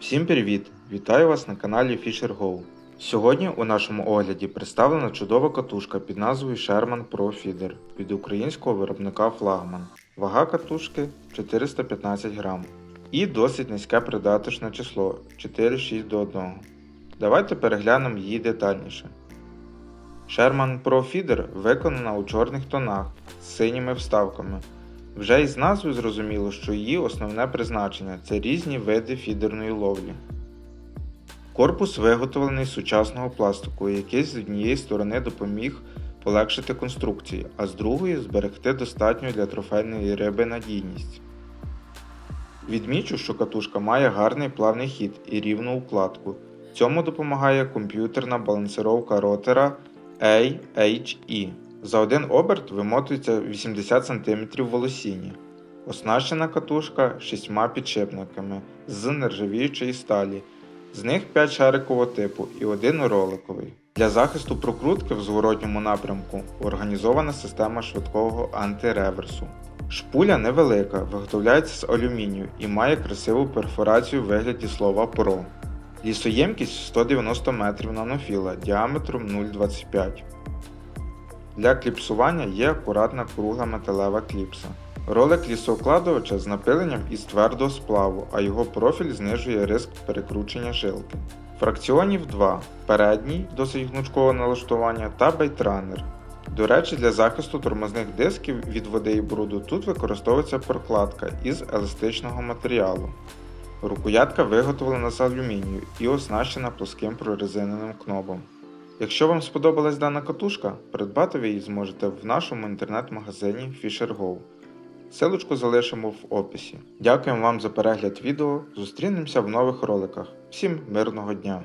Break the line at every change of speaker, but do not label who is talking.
Всім привіт! Вітаю вас на каналі Fisher Go. Сьогодні у нашому огляді представлена чудова катушка під назвою Sherman Pro Feeder від українського виробника Flagman. Вага катушки 415 грам і досить низьке придаточне число 4,6 до 1. Давайте переглянемо її детальніше. Sherman Pro Feeder виконана у чорних тонах з синіми вставками. Вже із назви зрозуміло, що її основне призначення це різні види фідерної ловлі. Корпус виготовлений з сучасного пластику, який з однієї сторони допоміг полегшити конструкції, а з другої зберегти достатню для трофейної риби надійність. Відмічу, що катушка має гарний плавний хід і рівну укладку. Цьому допомагає комп'ютерна балансировка ротора AHE. За один оберт вимотується 80 см волосіння. Оснащена катушка шістьма підшипниками з нержавіючої сталі. З них 5 шарикового типу і один роликовий. Для захисту прокрутки в зворотньому напрямку організована система швидкого антиреверсу. Шпуля невелика, виготовляється з алюмінію і має красиву перфорацію в вигляді слова PRO. Лісоємкість 190 метрів нанофіла діаметром 0,25 для кліпсування є акуратна кругла металева кліпса. Ролик лісоукладувача з напиленням із твердого сплаву, а його профіль знижує риск перекручення жилки. Фракціонів 2: передній, досить гнучкового налаштування та бейтранер. До речі, для захисту тормозних дисків від води і бруду тут використовується прокладка із еластичного матеріалу. Рукоятка виготовлена з алюмінію і оснащена плоским прорезиненим кнобом. Якщо вам сподобалась дана катушка, придбати ви її зможете в нашому інтернет-магазині Fisher Go. Силочку залишимо в описі. Дякуємо вам за перегляд відео. Зустрінемося в нових роликах. Всім мирного дня!